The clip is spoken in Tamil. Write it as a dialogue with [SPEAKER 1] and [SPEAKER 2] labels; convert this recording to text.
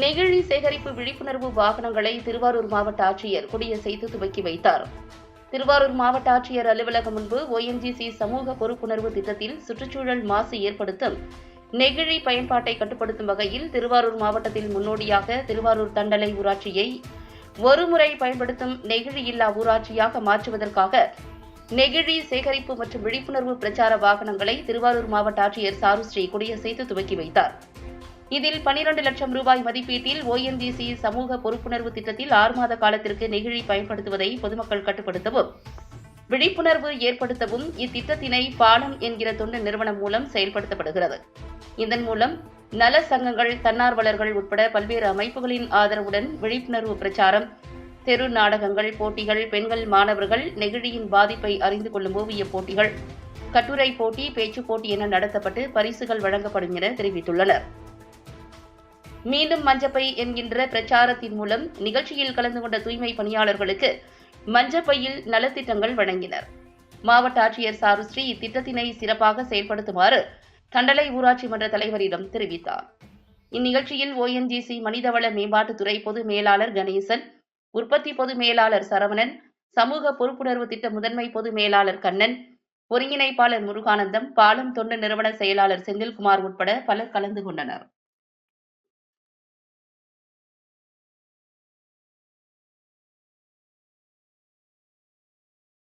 [SPEAKER 1] நெகிழி சேகரிப்பு விழிப்புணர்வு வாகனங்களை திருவாரூர் மாவட்ட ஆட்சியர் கொடியசைத்து துவக்கி வைத்தார். திருவாரூர் மாவட்ட ஆட்சியர் அலுவலகம் முன்பு ஒஎன்ஜிசி சமூக பொறுப்புணர்வு திட்டத்தில் சுற்றுச்சூழல் மாசு ஏற்படுத்தும் நெகிழி பயன்பாட்டை கட்டுப்படுத்தும் வகையில் திருவாரூர் மாவட்டத்தில் முன்னோடியாக திருவாரூர் தண்டலை ஊராட்சியை ஒருமுறை பயன்படுத்தும் நெகிழி இல்லா ஊராட்சியாக மாற்றுவதற்காக நெகிழி சேகரிப்பு மற்றும் விழிப்புணர்வு பிரச்சார வாகனங்களை திருவாரூர் மாவட்ட ஆட்சியர் சாருஸ்ரீ கொடியசைத்து துவக்கி வைத்தார். இதில் 12 லட்சம் ரூபாய் மதிப்பீட்டில் ஓஎன்ஜிசி சமூக பொறுப்புணர்வு திட்டத்தில் ஆறு மாத காலத்திற்கு நெகிழி பயன்படுத்துவதை பொதுமக்கள் கட்டுப்படுத்தவும் விழிப்புணர்வு ஏற்படுத்தவும் இத்திட்டத்தினை பாலம் என்கிற தொண்டு நிறுவனம் மூலம் செயல்படுத்தப்படுகிறது. இதன் மூலம் நல சங்கங்கள் தன்னார்வலர்கள் உட்பட பல்வேறு அமைப்புகளின் ஆதரவுடன் விழிப்புணர்வு பிரச்சாரம் தெரு நாடகங்கள் போட்டிகள் பெண்கள் மாணவர்கள் நெகிழியின் பாதிப்பை அறிந்து கொள்ளும் ஓவியப் போட்டிகள் கட்டுரை போட்டி பேச்சுப் போட்டி என நடத்தப்பட்டு பரிசுகள் வழங்கப்படும் என தெரிவித்துள்ளனர். மீண்டும் மஞ்சப்பை என்கின்ற பிரச்சாரத்தின் மூலம் நிகழ்ச்சியில் கலந்து கொண்ட தூய்மை பணியாளர்களுக்கு மஞ்சப்பையில் நலத்திட்டங்கள் வழங்கினர். மாவட்ட ஆட்சியர் சாருஸ்ரீ இத்திட்டத்தினை சிறப்பாக செயல்படுத்துமாறு தண்டலை ஊராட்சி மன்ற தலைவரிடம் தெரிவித்தார். இந்நிகழ்ச்சியில் ஓஎன்ஜிசி மனிதவள மேம்பாட்டுத்துறை பொது மேலாளர் கணேசன் உற்பத்தி பொது மேலாளர் சரவணன் சமூக பொறுப்புணர்வு திட்ட முதன்மை பொது மேலாளர் கண்ணன் ஒருங்கிணைப்பாளர் முருகானந்தம் பாலம் தொண்டு நிறுவன செயலாளர் செந்தில்குமார் உட்பட பலர் கலந்து கொண்டனர்.